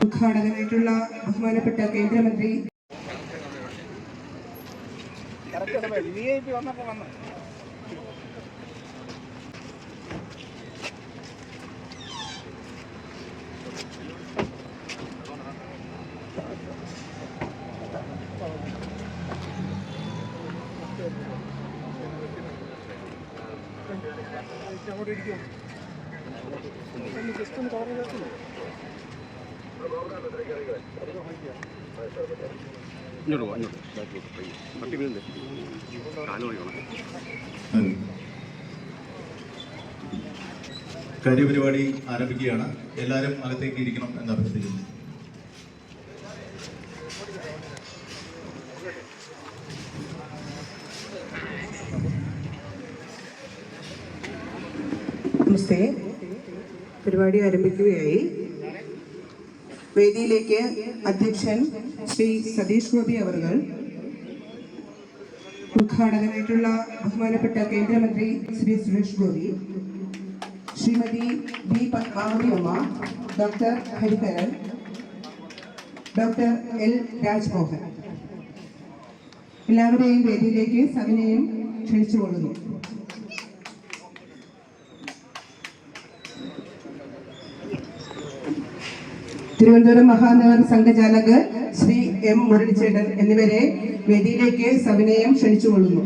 ഉദ്ഘാടകനായിട്ടുള്ള ബഹുമാനപ്പെട്ട കേന്ദ്രമന്ത്രി ഇങ്ങോട്ട് ബാക്കിലോട്ട് പയ്യെ. പട്ടി കാര്യപരിപാടി ആരംഭിക്കുകയാണ്. എല്ലാവരും അകത്തേക്ക് ഇരിക്കണം എന്ന് അഭ്യർത്ഥിക്കുന്നു. നമസ്തേ. പരിപാടി ആരംഭിക്കുകയായി. വേദിയിലേക്ക് അധ്യക്ഷൻ ശ്രീ സതീഷ് ഗോപി അവർകൾ ഉദ്ഘാടകനായിട്ടുള്ള ബഹുമാനപ്പെട്ട കേന്ദ്രമന്ത്രി Shri Suresh Gopi Shrimati B Padmavathiamma doctor Hariharan doctor L Rajmohan. എല്ലാവരെയും വേദിയിലേക്ക് സവിനയം ക്ഷണിച്ചുകൊള്ളുന്നു. തിരുവനന്തപുരം മഹാനഗർ സംഘചാലക് ശ്രീ എം മുരളിച്ചേട്ടൻ എന്നിവരെ വേദിയിലേക്ക് സവിനയം ക്ഷണിച്ചുകൊള്ളുന്നു.